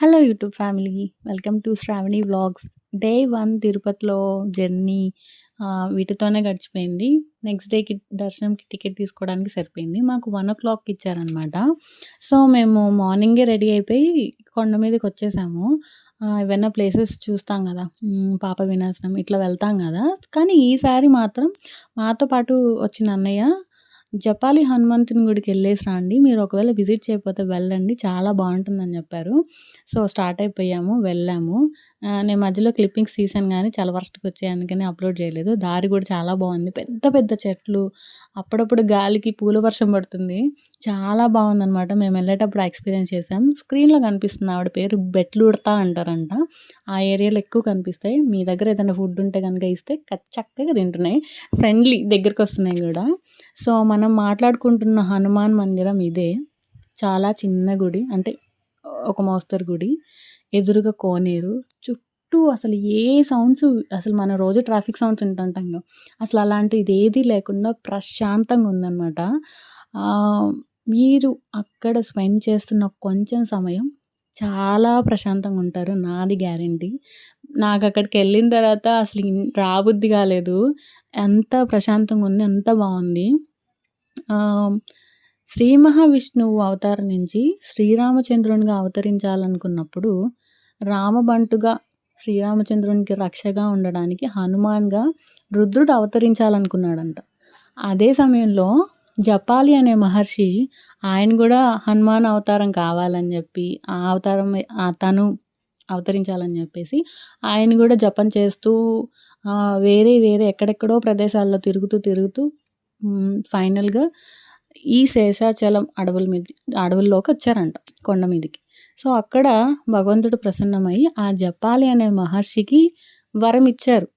Hello YouTube family welcome to Sravani vlogs day one తిరుపతిలో journey వీటితోనే గడిచిపోయింది. Next డేకి దర్శనంకి టికెట్ తీసుకోవడానికి సరిపోయింది. మాకు వన్ ఓ క్లాక్కి ఇచ్చారనమాట సో మేము మార్నింగే రెడీ అయిపోయి కొండ మీదకి వచ్చేసాము. ఏవైనా ప్లేసెస్ చూస్తాం కదా. పాప వినాశనం ఇట్లా వెళ్తాం కదా. కానీ ఈసారి మాత్రం మాతో పాటు వచ్చిన అన్నయ్య జపాలి హనుమంతుని గుడికి వెళ్ళేసి రండి. మీరు ఒకవేళ విజిట్ చేయకపోతే వెళ్ళండి. చాలా బాగుంటుందని చెప్పారు. సో స్టార్ట్ అయిపోయాము వెళ్ళాము. నేను మధ్యలో క్లిప్పింగ్స్ తీసాను కానీ చాలా వర్స్ట్కి వచ్చాయి. అందుకని అప్లోడ్ చేయలేదు. దారి కూడా చాలా బాగుంది. పెద్ద పెద్ద చెట్లు అప్పుడప్పుడు గాలికి పూల వర్షం పడుతుంది. చాలా బాగుందనమాట మేము వెళ్ళేటప్పుడు ఎక్స్పీరియన్స్ చేసాం స్క్రీన్లో కనిపిస్తుంది ఆవిడ పేరు బెట్లుడతా అంటారంట. ఆ ఏరియాలో ఎక్కువ కనిపిస్తాయి. మీ దగ్గర ఏదైనా ఫుడ్ ఉంటే కనుక ఇస్తే చక్కగా తింటున్నాయి. ఫ్రెండ్లీ దగ్గరికి వస్తున్నాయి కూడా. సో మనం మాట్లాడుకుంటున్న హనుమాన్ మందిరం ఇదే. చాలా చిన్న గుడి. అంటే ఒక మోస్తరు గుడి. ఎదురుగా కోనేరు. చుట్టూ అసలు ఏ సౌండ్స్ అసలు మన రోజు ట్రాఫిక్ సౌండ్స్ కదా. అసలు అలాంటిది ఏది లేకుండా ప్రశాంతంగా ఉందన్నమాట. మీరు అక్కడ స్పెండ్ చేస్తున్న కొంచెం సమయం చాలా ప్రశాంతంగా ఉంటారు నాది గ్యారంటీ. నాకు అక్కడికి వెళ్ళిన తర్వాత అసలు రాబుద్ది కాలేదు. ఎంత ప్రశాంతంగా ఉంది ఎంత బాగుంది. శ్రీ మహావిష్ణువు అవతారం నుంచి శ్రీరామచంద్రునిగా అవతరించాలనుకున్నప్పుడు రామబంటుగా శ్రీరామచంద్రునికి రక్షగా ఉండడానికి హనుమాన్గా రుద్రుడు అవతరించాలనుకున్నాడంట. అదే సమయంలో జపాలి అనే మహర్షి ఆయన కూడా హనుమాన్ అవతారం కావాలని చెప్పి ఆ అవతారం తను అవతరించాలని చెప్పేసి ఆయన కూడా జపం చేస్తూ వేరే వేరే ఎక్కడెక్కడో ప్రదేశాల్లో తిరుగుతూ తిరుగుతూ ఫైనల్గా ఈ శేషాచలం అడవుల మీద అడవుల్లోకి వచ్చారంట కొండ మీదకి. సో అక్కడ భగవంతుడు ప్రసన్నమై ఆ జపాలి అనే మహర్షికి వరం ఇచ్చారు.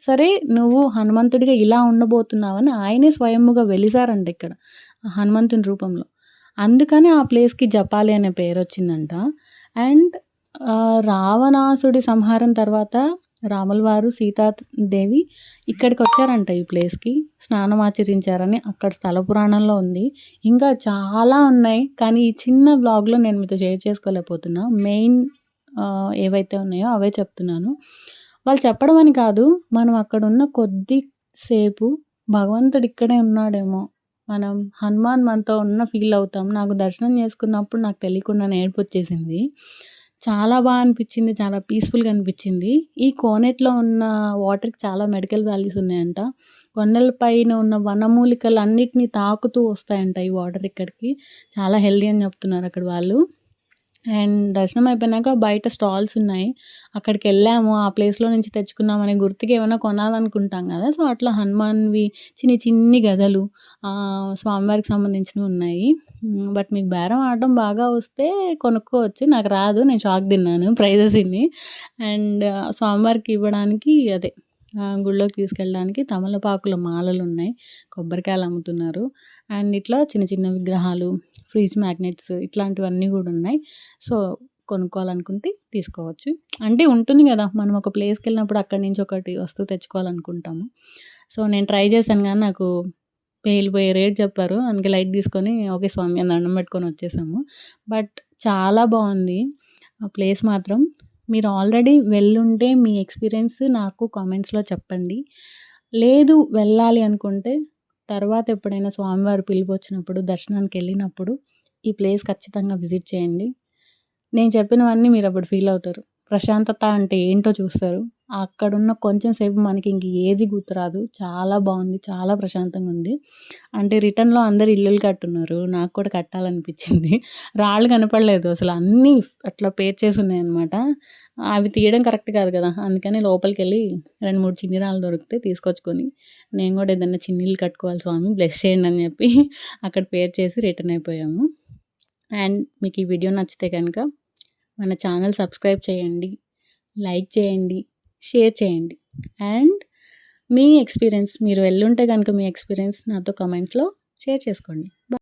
సరే నువ్వు హనుమంతుడిగా ఇలా ఉండబోతున్నావని ఆయనే స్వయముగా వెలిసారంట ఇక్కడ హనుమంతుని రూపంలో. అందుకనే ఆ ప్లేస్కి జపాలి అనే పేరు వచ్చిందంట అండ్ రావణాసుడి సంహారం తర్వాత రాముల వారు సీతాదేవి ఇక్కడికి వచ్చారంట ఈ ప్లేస్కి. స్నానం ఆచరించారని అక్కడ స్థల పురాణంలో ఉంది. ఇంకా చాలా ఉన్నాయి. కానీ ఈ చిన్న బ్లాగ్లో నేను మీతో షేర్ చేసుకోలేకపోతున్నా. మెయిన్ ఏవైతే ఉన్నాయో అవే చెప్తున్నాను. వాళ్ళు చెప్పడం అని కాదు మనం అక్కడ ఉన్న కొద్ది సేపు భగవంతుడు ఇక్కడే ఉన్నాడేమో. మనం హనుమాన్ మనతో ఉన్న ఫీల్ అవుతాం. నాకు దర్శనం చేసుకున్నప్పుడు నాకు తెలియకుండా నేర్పు వచ్చేసింది చాలా బాగా అనిపించింది చాలా పీస్ఫుల్గా అనిపించింది. ఈ కోనేట్లో ఉన్న వాటర్కి చాలా మెడికల్ వాల్యూస్ ఉన్నాయంట. కొండలపైన ఉన్న వనమూలికలు అన్నిటినీ తాకుతూ వస్తాయంట ఈ వాటర్ ఇక్కడికి. చాలా హెల్దీ అని చెప్తున్నారు అక్కడ వాళ్ళు. అండ్ దర్శనం అయిపోయినాక బయట స్టాల్స్ ఉన్నాయి. అక్కడికి వెళ్ళాము. ఆ ప్లేస్లో నుంచి తెచ్చుకున్నామనే గుర్తుకి ఏమైనా కొనాలనుకుంటాం కదా. సో అట్లా హనుమాన్వి చిన్ని చిన్ని గదలు స్వామివారికి సంబంధించినవి ఉన్నాయి. బట్ మీకు బేరం ఆడటం బాగా వస్తే కొనుక్కోవచ్చు. నాకు రాదు. నేను షాక్ తిన్నాను ప్రైజెస్ ఇన్ని. అండ్ స్వామివారికి ఇవ్వడానికి అదే. గుళ్ళోకి తీసుకెళ్ళడానికి తమలపాకుల మాలలు ఉన్నాయి కొబ్బరికాయలు అమ్ముతున్నారు. అండ్ ఇట్లా చిన్న చిన్న విగ్రహాలు ఫ్రిడ్జ్ మ్యాగ్నెట్స్ ఇట్లాంటివన్నీ కూడా ఉన్నాయి. సో కొనుక్కోవాలనుకుంటే తీసుకోవచ్చు. అంటే ఉంటుంది కదా మనం ఒక ప్లేస్కి వెళ్ళినప్పుడు అక్కడి నుంచి ఒకటి వస్తువు తెచ్చుకోవాలనుకుంటాము. సో నేను ట్రై చేశాను కానీ నాకు పేలిపోయే రేట్ చెప్పారు. అందుకే లైట్ తీసుకొని ఓకే స్వామి అని దండం పెట్టుకొని వచ్చేసాము. బట్ చాలా బాగుంది. ఆ ప్లేస్ మాత్రం మీరు ఆల్రెడీ వెళ్ళుంటే మీ ఎక్స్పీరియన్స్ నాకు కామెంట్స్లో చెప్పండి. లేదు వెళ్ళాలి అనుకుంటే తర్వాత ఎప్పుడైనా స్వామివారి పిలుపు వచ్చినప్పుడు దర్శనానికి వెళ్ళినప్పుడు ఈ ప్లేస్ ఖచ్చితంగా విజిట్ చేయండి. నేను చెప్పినవన్నీ మీరు అప్పుడు ఫీల్ అవుతారు. ప్రశాంతత అంటే ఏంటో చూస్తారు. అక్కడున్న కొంచెం సేపు మనకి ఇంక ఏది గుర్తురాదు. చాలా బాగుంది. చాలా ప్రశాంతంగా ఉంది అంటే రిటర్న్లో అందరు ఇల్లులు కట్టున్నారు. నాకు కూడా కట్టాలనిపించింది. రాళ్ళు కనపడలేదు. అసలు అన్నీ అట్లా పేర్ చేసి ఉన్నాయి అనమాట అవి తీయడం కరెక్ట్ కాదు కదా. అందుకని లోపలికి వెళ్ళి రెండు మూడు చిన్ని రాళ్ళు దొరికితే తీసుకొచ్చుకొని నేను కూడా ఏదైనా చిన్నీళ్ళు కట్టుకోవాలి స్వామి బ్లెస్ చేయండి అని చెప్పి అక్కడ పేర్ చేసి రిటర్న్ అయిపోయాము. అండ్ మీకు ఈ వీడియో నచ్చితే కనుక మన ఛానల్ సబ్స్క్రైబ్ చేయండి లైక్ చేయండి షేర్ చేయండి. అండ్ మీ ఎక్స్పీరియన్స్ మీరు వెళ్ళుంటే కనుక మీ ఎక్స్పీరియన్స్ నాతో కమెంట్లో షేర్ చేసుకోండి.